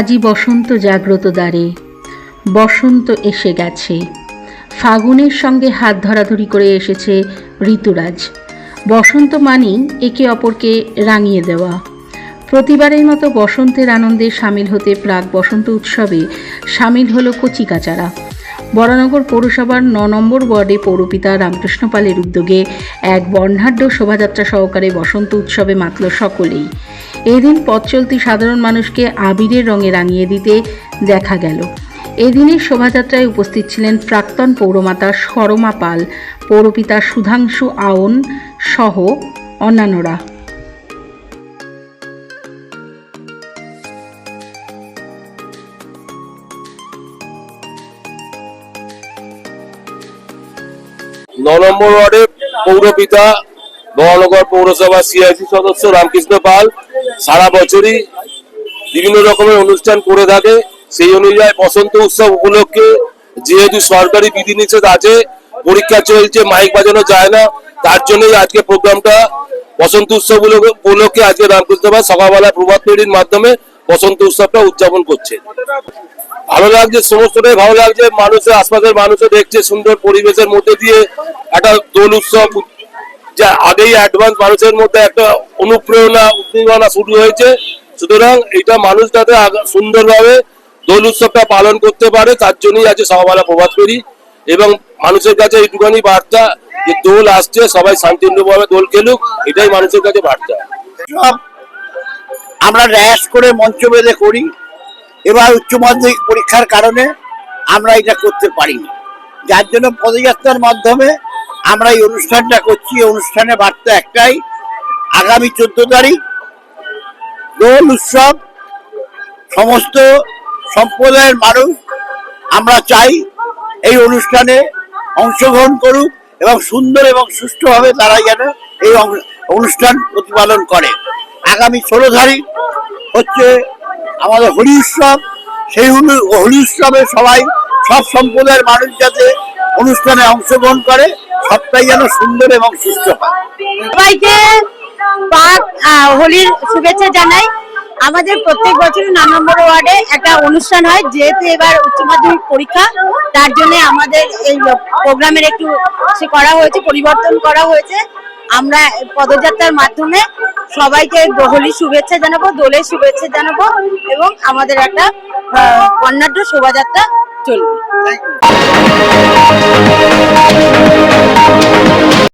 আজি বসন্ত জাগ্রত দ্বারে। বসন্ত এসে গেছে। ফাগুনের সঙ্গে হাত ধরাধরি করে এসেছে ঋতুরাজ। বসন্ত মানেই একে অপরকে রাঙিয়ে দেওয়া। প্রতিবারের মতো বসন্তের আনন্দে সামিল হতে প্রাক বসন্ত উৎসবে সামিল হলো কচিকাচারা। বরানগর পৌরসভার ন নম্বর ওয়ার্ডে পৌরপিতা রামকৃষ্ণ পালের উদ্যোগে এক বর্ণাঢ্য শোভাযাত্রা সহকারে বসন্ত উৎসবে মাতল সকলেই। এদিন পথ চলতি সাধারণ মানুষকে আবিরের রঙে রাঙিয়ে দিতে দেখা গেল। এদিনের শোভাযাত্রায় উপস্থিত ছিলেন প্রাক্তন পৌরমাতা সরমা পাল, পৌরপিতা সুধাংশু আওন সহ অন্যান্যরা। ন নম্বর ওয়ার্ডে পৌরপিতা, মহানগর পৌরসভা সিআইসি সদস্য রামকৃষ্ণ পাল সারা বছরই বিভিন্ন রকমের অনুষ্ঠান করে থাকে। সেই অনুযায়ী বসন্ত উৎসব উপলক্ষে যেহেতু সরকারি বিধিনিষেধ আছে, পরীক্ষা চলছে, মাইক বাজানো যায় না, তার জন্যই আজকে প্রোগ্রামটা বসন্ত উৎসব উপলক্ষে- আজকে রামকৃষ্ণ পাল সকালবেলা প্রভাত ফেরির মাধ্যমে বসন্ত উৎসবটা উদযাপন করছে। ভালো লাগছে, সমস্তটাই ভালো লাগছে। মানুষের আশপাশের মানুষও দেখছে সুন্দর পরিবেশের মধ্যে দিয়ে একটা দোল উৎসব যা আগেই অ্যাডভান্স মানুষের মধ্যে একটা অনুপ্রেরণা, উদ্দীপনা শুরু হয়েছে। সুতরাং এটা মানুষ যাতে সুন্দরভাবে দোল উৎসবটা পালন করতে পারে, তার জন্যই আছে সকালবেলা প্রভাত করি এবং মানুষের কাছে এইটুখানি বার্তা যে দোল আসছে, সবাই শান্তিপূর্ণভাবে দোল খেলুক, এটাই মানুষের কাছে বার্তা। আমরা র্যাশ করে মঞ্চ বেঁধে করি, এবার উচ্চ মাধ্যমিক পরীক্ষার কারণে আমরা এটা করতে পারিনি। যার জন্য পদযাত্রার মাধ্যমে আমরা এই অনুষ্ঠানটা করছি। এই অনুষ্ঠানে বার্তা একটাই, আগামী চোদ্দ তারিখ দোল উৎসব, সমস্ত সম্প্রদায়ের মানুষ আমরা চাই এই অনুষ্ঠানে অংশগ্রহণ করুক এবং সুন্দর এবং সুষ্ঠুভাবে তারা যেন এই অনুষ্ঠান প্রতিপালন করে। আগামী ষোলো তারিখ হচ্ছে আমাদের হোলি উৎসব। সেই হোলি- উৎসবে সবাই সব সম্প্রদায়ের মানুষ যাতে অনুষ্ঠানে অংশগ্রহণ করে, সবটাই যেন সুন্দর এবং সুস্থ হয়। সবাইকে হোলির শুভেচ্ছা জানাই। আমাদের প্রত্যেক বছর ন নম্বর ওয়ার্ডে একটা অনুষ্ঠান হয়, যেহেতু এবার উচ্চ মাধ্যমিক পরীক্ষা, তার জন্য আমাদের এই প্রোগ্রামের একটু সে করা হয়েছে, পরিবর্তন করা হয়েছে। আমরা পদযাত্রার মাধ্যমে সবাইকে হোলির শুভেচ্ছা জানাব দোলের শুভেচ্ছা জানাব এবং আমাদের একটা বর্ণাঢ্য শোভাযাত্রা চলবে।